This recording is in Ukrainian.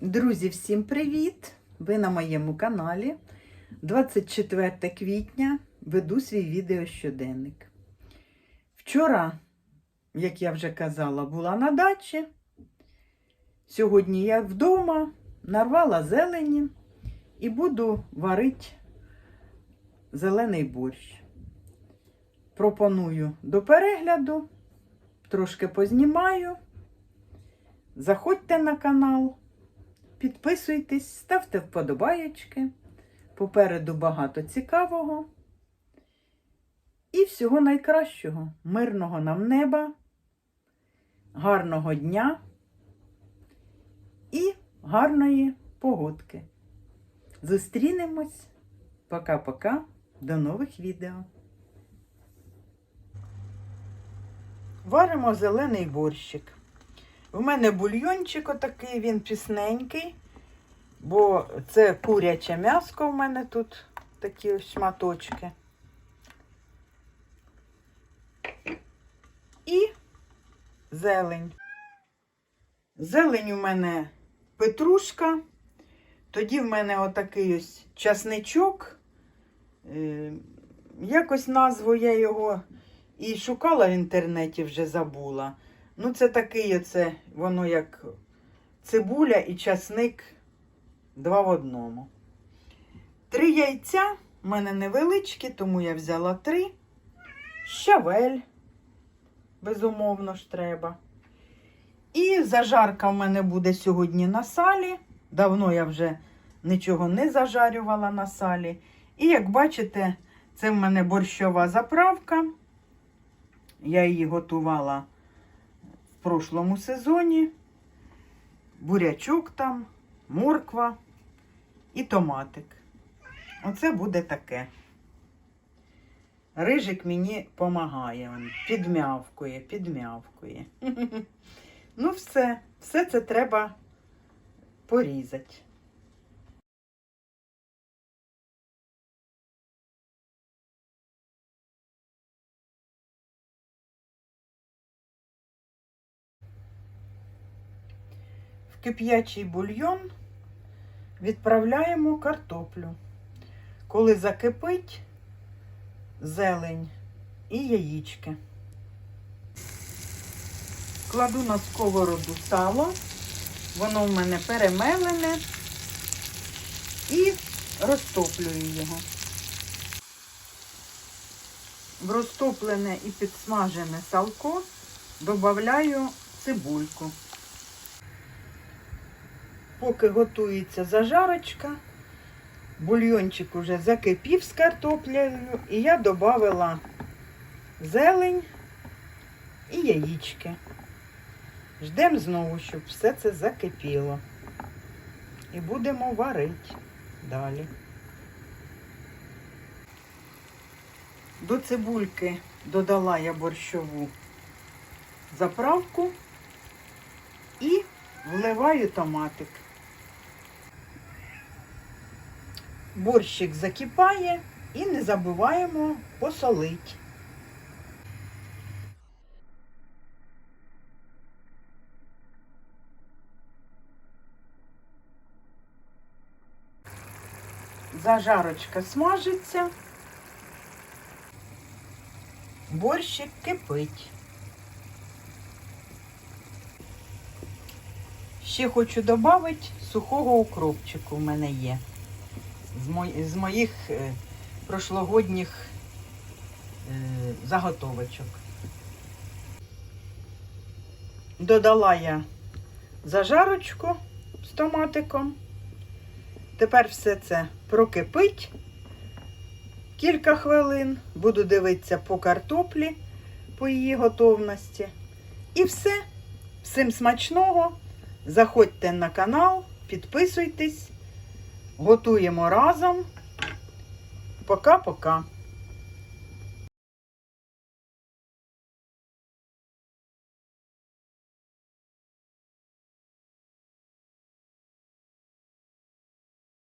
Друзі, всім привіт! Ви на моєму каналі. 24 квітня веду свій відеощоденник. Вчора, як я вже казала, була на дачі. Сьогодні я вдома нарвала зелені і буду варити зелений борщ. Пропоную до перегляду, трошки познімаю. Заходьте на канал. Підписуйтесь, ставте вподобаєчки. Попереду багато цікавого. І всього найкращого, мирного нам неба, гарного дня і гарної погодки. Зустрінемось. Пока-пока. До нових відео. Варимо зелений борщик. У мене бульйончик отакий, він пісненький, бо це куряче м'яско в мене тут такі шматочки. І зелень. Зелень у мене петрушка, тоді в мене отакий ось часничок. Е, Якось назву я його і шукала в інтернеті, вже забула. Ну, це такий оце, воно як цибуля і часник два в одному. Три яйця в мене невеличкі, тому я взяла три. Щавель, безумовно ж треба. І зажарка в мене буде сьогодні на салі. Давно я вже нічого не зажарювала на салі. І як бачите, це в мене борщова заправка. Я її готувала прошлому сезоні. Бурячок там, морква і томатик. Оце буде таке. Рижик мені допомагає, підмявкує, підмявкує. Ну, все, все це треба порізати. Кип'ячий бульйон відправляємо картоплю. Коли закипить зелень і яєчки. Кладу на сковороду сало, воно в мене перемелене і розтоплюю його. В розтоплене і підсмажене салко додаю цибульку. Поки готується зажарочка, бульйончик уже закипів з картоплею, і я додала зелень і яєчки. Ждемо знову, щоб все це закипіло. І будемо варити далі. До цибульки додала я борщову заправку і вливаю томатик. Борщик закипає і не забуваємо посолити. Зажарочка смажиться, борщик кипить. Ще хочу додати сухого укропчику в мене є. З, мо... з моїх е, прошлогодніх е, заготовочок. Додала я зажарочку з томатиком. Тепер все це прокипить кілька хвилин. Буду дивитися по картоплі, по її готовності. І все. Всім смачного! Заходьте на канал, підписуйтесь, готуємо разом. Пока-пока.